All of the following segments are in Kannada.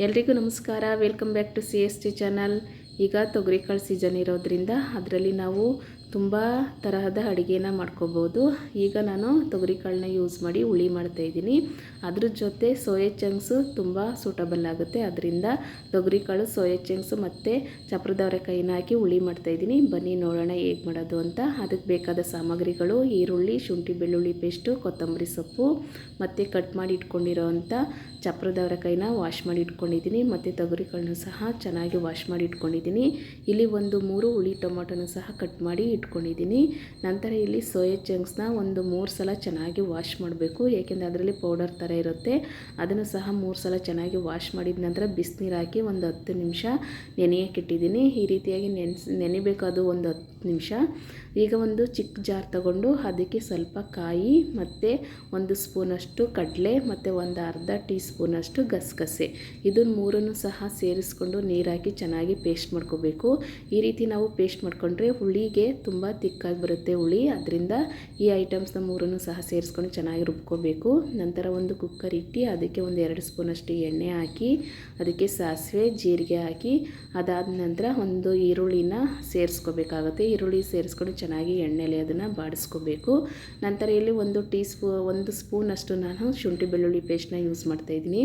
ಎಲ್ರಿಗೂ ನಮಸ್ಕಾರ. Welcome back to C S T channel ಈಗ ತೊಗರಿಕಾಳು ಸೀಸನ್ ಇರೋದ್ರಿಂದ ಅದರಲ್ಲಿ ನಾವು ತುಂಬ ತರಹದ ಅಡುಗೆನ ಮಾಡ್ಕೋಬೋದು. ಈಗ ನಾನು ತೊಗರಿಕಾಳನ್ನ ಯೂಸ್ ಮಾಡಿ ಹುಳಿ ಮಾಡ್ತಾಯಿದ್ದೀನಿ ಅದ್ರ ಜೊತೆ ಸೋಯಾ ಚಂಕ್ಸು ತುಂಬ ಸೂಟಬಲ್ ಆಗುತ್ತೆ. ಅದರಿಂದ ತೊಗರಿಕಾಳು, ಸೋಯಾ ಚಂಕ್ಸು ಮತ್ತು ಚಪ್ರದವರೆಕಾಯಿನ ಹಾಕಿ ಹುಳಿ ಮಾಡ್ತಾಯಿದ್ದೀನಿ ಬನ್ನಿ ನೋಡೋಣ ಹೇಗೆ ಮಾಡೋದು ಅಂತ. ಅದಕ್ಕೆ ಬೇಕಾದ ಸಾಮಗ್ರಿಗಳು ಈರುಳ್ಳಿ, ಶುಂಠಿ, ಬೆಳ್ಳುಳ್ಳಿ ಪೇಸ್ಟು ಕೊತ್ತಂಬರಿ ಸೊಪ್ಪು ಮತ್ತು ಕಟ್ ಮಾಡಿ ಇಟ್ಕೊಂಡಿರೋ ಅಂಥ ಚಪ್ರದವರೆಕಾಯಿನ ವಾಶ್ ಮಾಡಿ ಇಟ್ಕೊಂಡಿದ್ದೀನಿ. ಮತ್ತು ತೊಗರಿಕಾಳನ್ನು ಸಹ ಚೆನ್ನಾಗಿ ವಾಶ್ ಮಾಡಿ ಇಟ್ಕೊಂಡಿದ್ದೀನಿ. ಇಲ್ಲಿ ಒಂದು ಮೂರು ಹುಳಿ ಟೊಮೊಟೊನ ಸಹ ಕಟ್ ಮಾಡಿ ಇಟ್ಕೊಂಡಿದ್ದೀನಿ. ನಂತರ ಇಲ್ಲಿ ಸೋಯಾ ಚಂಕ್ಸ್ನ ಒಂದು ಮೂರು ಸಲ ಚೆನ್ನಾಗಿ ವಾಶ್ ಮಾಡಬೇಕು. ಏಕೆಂದರೆ ಅದರಲ್ಲಿ ಪೌಡರ್ ಥರ ಇರುತ್ತೆ. ಅದನ್ನು ಸಹ ಮೂರು ಸಲ ಚೆನ್ನಾಗಿ ವಾಶ್ ಮಾಡಿದ ನಂತರ ಬಿಸಿನೀರು ಹಾಕಿ ಒಂದು ಹತ್ತು ನಿಮಿಷ ನೆನೆಯಕ್ಕೆ ಇಟ್ಟಿದ್ದೀನಿ. ಈ ರೀತಿಯಾಗಿ ನೆನೆಸ್ ನೆನೆಬೇಕಾದ ಒಂದು ಹತ್ತು ನಿಮಿಷ. ಈಗ ಒಂದು ಚಿಕ್ಕ ಜಾರ್ ತಗೊಂಡು ಅದಕ್ಕೆ ಸ್ವಲ್ಪ ಕಾಯಿ ಮತ್ತು ಒಂದು ಸ್ಪೂನಷ್ಟು ಕಡಲೆ ಮತ್ತು ಒಂದು ಅರ್ಧ ಟೀ ಸ್ಪೂನಷ್ಟು ಗಸಗಸೆ. ಇದನ್ನ ಮೂರನ್ನು ಸಹ ಸೇರಿಸ್ಕೊಂಡು ನೀರಾಕಿ ಚೆನ್ನಾಗಿ ಪೇಸ್ಟ್ ಮಾಡ್ಕೋಬೇಕು. ಈ ರೀತಿ ನಾವು ಪೇಸ್ಟ್ ಮಾಡ್ಕೊಂಡ್ರೆ ಹುಳಿಗೆ ತುಂಬ ತಿಕ್ಕಾಗಿ ಬರುತ್ತೆ ಹುಳಿ. ಅದರಿಂದ ಈ ಐಟಮ್ಸ್ನ ಮೂರನ್ನು ಸಹ ಸೇರಿಸ್ಕೊಂಡು ಚೆನ್ನಾಗಿ ರುಬ್ಕೋಬೇಕು. ನಂತರ ಒಂದು ಕುಕ್ಕರ್ ಇಟ್ಟು ಅದಕ್ಕೆ ಒಂದು ಎರಡು ಸ್ಪೂನಷ್ಟು ಎಣ್ಣೆ ಹಾಕಿ, ಅದಕ್ಕೆ ಸಾಸಿವೆ, ಜೀರಿಗೆ ಹಾಕಿ, ಅದಾದ ನಂತರ ಒಂದು ಈರುಳ್ಳಿನ ಸೇರಿಸ್ಕೋಬೇಕಾಗುತ್ತೆ. ಈರುಳ್ಳಿ ಸೇರಿಸ್ಕೊಂಡು ಚೆನ್ನಾಗಿ ಎಣ್ಣೆಲಿ ಅದನ್ನು ಬಾಡಿಸ್ಕೋಬೇಕು. ನಂತರ ಇಲ್ಲಿ ಒಂದು ಟೀ ಸ್ಪೂ ಒಂದು ಸ್ಪೂನಷ್ಟು ನಾನು ಶುಂಠಿ ಬೆಳ್ಳುಳ್ಳಿ ಪೇಸ್ಟ್ನ ಯೂಸ್ ಮಾಡ್ತಾಯಿದ್ದೀನಿ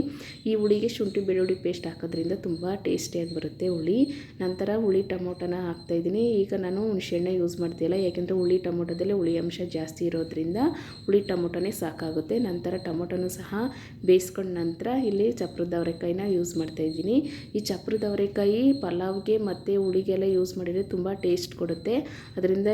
ಈ ಹುಳಿಗೆ ಶುಂಠಿ ಬೆಳ್ಳುಳ್ಳಿ ಪೇಸ್ಟ್ ಹಾಕೋದ್ರಿಂದ ತುಂಬ ಟೇಸ್ಟಿಯಾಗಿ ಬರುತ್ತೆ ಹುಳಿ. ನಂತರ ಹುಳಿ ಟೊಮೊಟೊನ ಹಾಕ್ತಾಯಿದ್ದೀನಿ ಈಗ ನಾನು ಹುಣಸೆಹಣ್ಣೆ ಯೂಸ್ ಮಾಡ್ತಿಲ್ಲ ಯಾಕೆಂದರೆ ಹುಳಿ ಟೊಮೊಟೊದಲ್ಲಿ ಹುಳಿ ಅಂಶ ಜಾಸ್ತಿ ಇರೋದ್ರಿಂದ ಹುಳಿ ಟೊಮೊಟೊನೇ ಸಾಕಾಗುತ್ತೆ. ನಂತರ ಟೊಮೊಟೊನೂ ಸಹ ಬೇಯಿಸ್ಕೊಂಡ ನಂತರ ಇಲ್ಲಿ ಚಪ್ರದ ಅವರೆಕಾಯಿನ ಯೂಸ್ ಮಾಡ್ತಾಯಿದ್ದೀನಿ ಈ ಚಪ್ರದ ಅವರೆಕಾಯಿ ಪಲಾವ್ಗೆ ಮತ್ತು ಹುಳಿಗೆಲ್ಲ ಯೂಸ್ ಮಾಡಿದರೆ ತುಂಬ ಟೇಸ್ಟ್ ಕೊಡುತ್ತೆ. ಅದರಿಂದ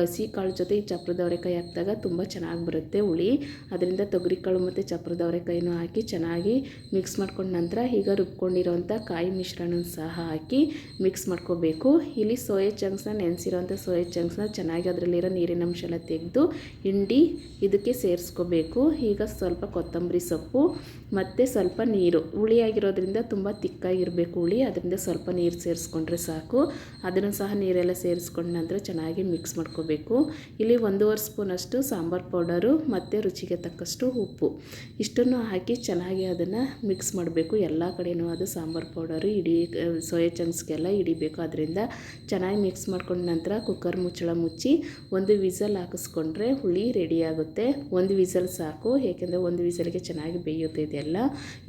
ಹಸಿ ಕಾಳು ಜೊತೆ ಈ ಚಪ್ರದ ಅವರೆಕಾಯಿ ಹಾಕಿದಾಗ ತುಂಬ ಚೆನ್ನಾಗಿ ಬರುತ್ತೆ ಹುಳಿ. ಅದರಿಂದ ತೊಗರಿಕಾಳು ಮತ್ತು ಚಪ್ರದ ಅವರೆಕಾಯಿನೂ ಹಾಕಿ ಚೆನ್ನಾಗಿ ಮಿಕ್ಸ್ ಮಾಡ್ಕೊಂಡ ನಂತರ ಈಗ ರುಬ್ಕೊಂಡಿರೋಂಥ ಕಾಯಿ ಮಿಶ್ರಣ ಸಹ ಹಾಕಿ ಮಿಕ್ಸ್ ಮಾಡ್ಕೋಬೇಕು. ಇಲ್ಲಿ ಸೋಯಾ ಚಂಕ್ಸ್ನ ನೆನೆಸಿರೋಂಥ ಸೋಯಾ ಚಂಕ್ಸ್ನ ಚೆನ್ನಾಗಿ ಅದರಲ್ಲಿರೋ ನೀರಿನ ಅಂಶ ಎಲ್ಲ ತೆಗೆದು ಹಿಂಡಿ ಇದಕ್ಕೆ ಸೇರಿಸ್ಕೋಬೇಕು. ಈಗ ಸ್ವಲ್ಪ ಕೊತ್ತಂಬರಿ ಸೊಪ್ಪು ಮತ್ತು ಸ್ವಲ್ಪ ನೀರು. ಹುಳಿಯಾಗಿರೋದ್ರಿಂದ ತುಂಬ ತಿಕ್ಕಾಗಿರಬೇಕು ಹುಳಿ. ಅದರಿಂದ ಸ್ವಲ್ಪ ನೀರು ಸೇರಿಸ್ಕೊಂಡ್ರೆ ಸಾಕು. ಅದನ್ನು ಸಹ ನೀರೆಲ್ಲ ಸೇರಿಸ್ಕೊಂಡ ನಂತರ ಚೆನ್ನಾಗಿ ಮಿಕ್ಸ್ ಮಾಡ್ಕೋಬೇಕು. ಇಲ್ಲಿ ಒಂದೂವರೆ ಸ್ಪೂನಷ್ಟು ಸಾಂಬಾರು ಪೌಡರು ಮತ್ತು ರುಚಿಗೆ ತಕ್ಕಷ್ಟು ಉಪ್ಪು. ಇಷ್ಟನ್ನು ಹಾಕಿ ಚೆನ್ನಾಗಿ ಅದನ್ನು ಮಿಕ್ಸ್ ಮಾಡಬೇಕು. ಎಲ್ಲ ಕಡೆಯೂ ಅದು ಸಾಂಬಾರು ಪೌಡರು ಇಡೀ, ಸೋಯಾ ಚಂಕ್ಸ್ಗೆಲ್ಲ ಹಿಡಿಬೇಕು. ಅದರಿಂದ ಚೆನ್ನಾಗಿ ಮಿಕ್ಸ್ ಮಾಡ್ಕೊಂಡ ನಂತರ ಕುಕ್ಕರ್ ಮುಚ್ಚಳ ಮುಚ್ಚಿ ಒಂದು ವಿಸಲ್ ಹಾಕಿಸ್ಕೊಂಡ್ರೆ ಹುಳಿ ರೆಡಿ ಆಗುತ್ತೆ. ಒಂದು ವಿಸಲ್ ಸಾಕು, ಏಕೆಂದರೆ ಒಂದು ವಿಸಲ್ಗೆ ಚೆನ್ನಾಗಿ ಬೇಯುತ್ತೆ ಇದೆಲ್ಲ.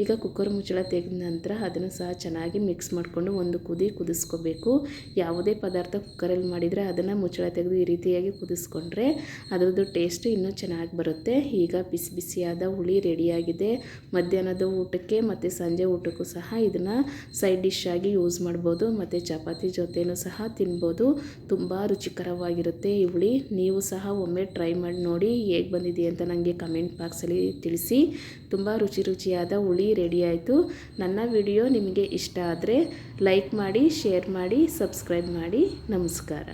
ಈಗ ಕುಕ್ಕರ್ ಮುಚ್ಚಳ ತೆಗೆದ ನಂತರ ಅದನ್ನು ಸಹ ಚೆನ್ನಾಗಿ ಮಿಕ್ಸ್ ಮಾಡಿಕೊಂಡು ಒಂದು ಕುದಿ ಕುದಿಸ್ಕೋಬೇಕು. ಯಾವುದೇ ಪದಾರ್ಥ ಕುಕ್ಕರಲ್ಲಿ ಮಾಡಿದರೆ ಅದನ್ನು ಮುಚ್ಚಳ ತೆಗೆದು ಈ ರೀತಿಯಾಗಿ ಕುದಿಸ್ಕೊಂಡ್ರೆ ಅದರದ್ದು ಟೇಸ್ಟ್ ಇನ್ನೂ ಚೆನ್ನಾಗಿ ಬರುತ್ತೆ. ಈಗ ಬಿಸಿ ಬಿಸಿಯಾದ ಹುಳಿ ರೆಡಿಯಾಗಿದೆ ಮಧ್ಯಾಹ್ನದ ಊಟಕ್ಕೆ ಮತ್ತು ಸಂಜೆ ಊಟಕ್ಕೂ ಸಹ ಇದನ್ನು ಸೈಡ್ ಡಿಶ್ ಆಗಿ ಯೂಸ್ ಮಾಡ್ಬೋದು. ಮತ್ತು ಚಪಾತಿ ಜೊತೆನೂ ಸಹ ತಿನ್ಬೋದು. ತುಂಬ ರುಚಿಕರವಾಗಿರುತ್ತೆ. ಈ ಹುಳಿ ನೀವು ಸಹ ಒಮ್ಮೆ ಟ್ರೈ ಮಾಡಿ ನೋಡಿ ಹೇಗೆ ಬಂದಿದೆ ಅಂತ ನನಗೆ ಕಮೆಂಟ್ ಬಾಕ್ಸಲ್ಲಿ ತಿಳಿಸಿ. ತುಂಬ ರುಚಿ ರುಚಿಯಾದ ಹುಳಿ ರೆಡಿ ಆಯಿತು. ನನ್ನ ವಿಡಿಯೋ ನಿಮಗೆ ಇಷ್ಟ ಆದರೆ ಲೈಕ್ ಮಾಡಿ ಶೇರ್ ಮಾಡಿ ಸಬ್ಸ್ಕ್ರೈಬ್ ಮಾಡಿ. ನಮಸ್ಕಾರ.